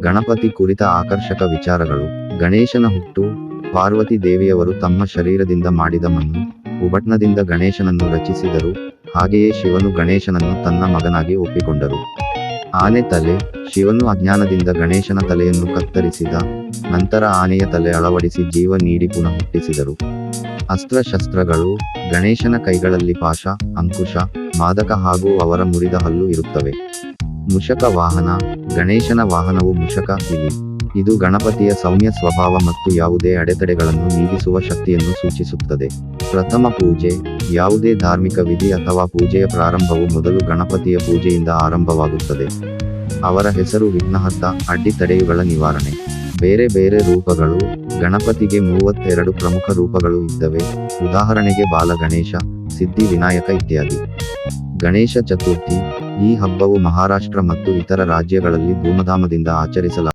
ಗಣಪತಿ ಕುರಿತ ಆಕರ್ಷಕ ವಿಚಾರಗಳು. ಗಣೇಶನ ಹುಟ್ಟು, ಪಾರ್ವತಿ ದೇವಿಯವರು ತಮ್ಮ ಶರೀರದಿಂದ ಮಾಡಿದ ಮಣ್ಣು, ಉಬಟ್ನದಿಂದ ಗಣೇಶನನ್ನು ರಚಿಸಿದರು, ಹಾಗೆಯೇ ಶಿವನು ಗಣೇಶನನ್ನು ತನ್ನ ಮಗನಾಗಿ ಒಪ್ಪಿಕೊಂಡರು. ಆನೆ ತಲೆ, ಶಿವನು ಅಜ್ಞಾನದಿಂದ ಗಣೇಶನ ತಲೆಯನ್ನು ಕತ್ತರಿಸಿದ, ನಂತರ ಆನೆಯ ತಲೆ ಅಳವಡಿಸಿ ಜೀವ ನೀಡಿ ಪುನಃ ಹುಟ್ಟಿಸಿದರು. ಅಸ್ತ್ರಶಸ್ತ್ರಗಳು, ಗಣೇಶನ ಕೈಗಳಲ್ಲಿ ಪಾಶ, ಅಂಕುಶ, ಮಾದಕ ಹಾಗೂ ಅವರ ಮುರಿದ ಹಲ್ಲು ಇರುತ್ತವೆ. ಮುಷಕ ವಾಹನ, ಗಣೇಶನ ವಾಹನವು ಮುಷಕ ಇಲಿ ಇದು ಗಣಪತಿಯ ಸೌಮ್ಯ ಸ್ವಭಾವ ಮತ್ತು ಯಾವುದೇ ಅಡೆತಡೆಗಳನ್ನು ನೀಗಿಸುವ ಶಕ್ತಿಯನ್ನು ಸೂಚಿಸುತ್ತದೆ. ಪ್ರಥಮ ಪೂಜೆ, ಯಾವುದೇ ಧಾರ್ಮಿಕ ವಿಧಿ ಅಥವಾ ಪೂಜೆಯ ಪ್ರಾರಂಭವು ಮೊದಲು ಗಣಪತಿಯ ಪೂಜೆಯಿಂದ ಆರಂಭವಾಗುತ್ತದೆ. ಅವರ ಹೆಸರು ವಿಘ್ನಹರ್ತ ಅಡ್ಡಿತಡೆಯುಗಳ ನಿವಾರಣೆ. ಬೇರೆ ಬೇರೆ ರೂಪಗಳು, ಗಣಪತಿಗೆ ಮೂವತ್ತೆರಡು ಪ್ರಮುಖ ರೂಪಗಳು ಇದ್ದವೆ. ಉದಾಹರಣೆಗೆ ಬಾಲ ಗಣೇಶ, ಸಿದ್ಧಿ ವಿನಾಯಕ ಇತ್ಯಾದಿ. ಗಣೇಶ ಚತುರ್ಥಿ ಈ ಹಬ್ಬವು ಮಹಾರಾಷ್ಟ್ರ ಮತ್ತು ಇತರ ರಾಜ್ಯಗಳಲ್ಲಿ ಧೂಮಧಾಮದಿಂದ ಆಚರಿಸಲಾಗುತ್ತದೆ.